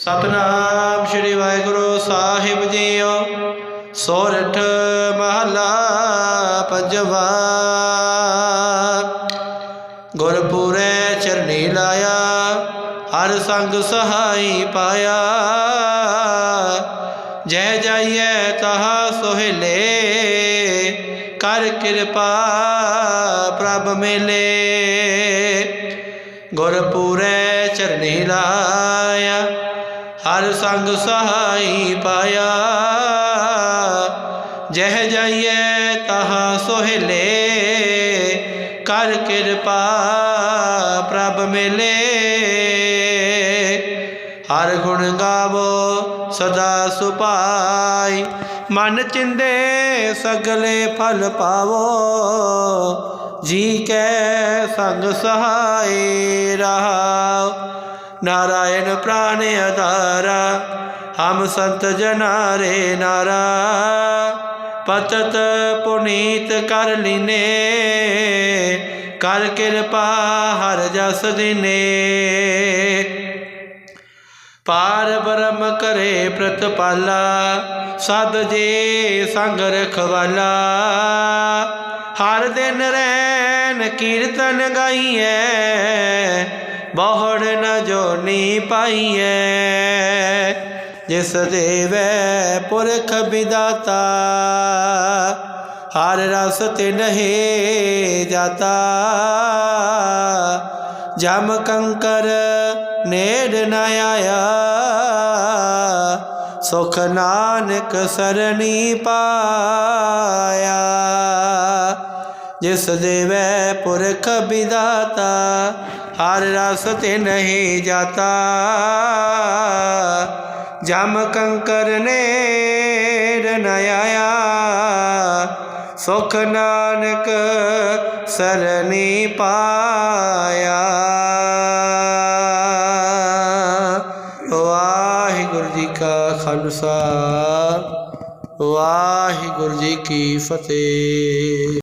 ਸਤਨਾਮ ਸ੍ਰੀ ਵਾਹਿਗੁਰੂ ਸਾਹਿਬ ਜੀਓ, ਸੋਰਠ ਮਹਲਾ ਪੰਜਵਾ। ਗੁਰਪੂਰੇ ਚਰਨੀ ਲਾਇਆ, ਹਰ ਸੰਗ ਸਹਾਈ ਪਾਇਆ। ਜੈ ਜਾਈਏ ਤਹਾ ਸੋਹਿਲੇ, ਕਰ ਕਿਰਪਾ ਪ੍ਰਭ ਮਿਲੇ। ਗੁਰਪੂਰੇ ਚਰਨੀ ਲਾਇਆ ਹਰ ਸੰਗ ਸਹਾਈ ਪਾਇਆ। ਜਹ ਜਾਈਏ ਤਹਾ ਸੋਹਿਲੇ, ਕਰ ਕਿਰਪਾ ਪ੍ਰਭ ਮਿਲੇ। ਹਰ ਗੁਣ ਗਾਵੋ ਸਦਾ ਸੁਪਾਈ ਮਨ ਚਿੰਦੇ ਸਗਲੇ ਫਲ ਪਾਵੋ। ਜੀ ਕੈ ਸੰਗ ਸਹਾਈ ਰਹਾਉ ਨਾਰਾਇਣ ਪ੍ਰਾਨ ਆਧਾਰਾ ਹਮ ਸੰਤ ਜਨਾਰੇ ਨਾਰਾ ਪਤਤ ਪੁਨੀਤ ਕਰ ਲੀਨੇ ਕਰ ਕਿਰਪਾ ਹਰ ਜਸ ਦਿਨੇ ਪਾਰ ਬ੍ਰਹਮ ਕਰੇ ਪ੍ਰਤਪਾਲਾ ਸਦ ਜੇ ਸੰਗ ਰਖਵਾਲਾ ਹਰ ਦਿਨ ਰੈਨ ਕੀਰਤਨ ਗਾਈਐ ਬਹੁੜ ਨ ਜੋਨੀ ਪਾਈਐ, ਜਿਸ ਦੇਵੈ ਪੁਰਖ ਵਿਦਾਤਾ। ਹਰ ਰਸ ਤੇ ਨਹਿ ਜਾਤਾ, ਜਮ ਕੰਕਰ ਨੇੜ ਨ ਆਇਆ। ਸੁਖ ਨਾਨਕ ਸਰਣੀ ਪਾਇਆ। ਜਿਸ ਦੇਵੈ ਪੁਰਖ ਵਿਦਾਤਾ, ਹਰ ਰਸ ਤੇ ਨਹੀਂ ਜਾਤਾ। ਜਮ ਕੰਕਰ ਨੇੜ ਨ ਆਇਆ, ਸੁਖ ਨਾਨਕ ਸਰਣੀ ਪਾਇਆ। ਵਾਹਿਗੁਰੂ ਜੀ ਕਾ ਖਾਲਸਾ, ਵਾਹਿਗੁਰੂ ਜੀ ਕੀ ਫਤਿਹ।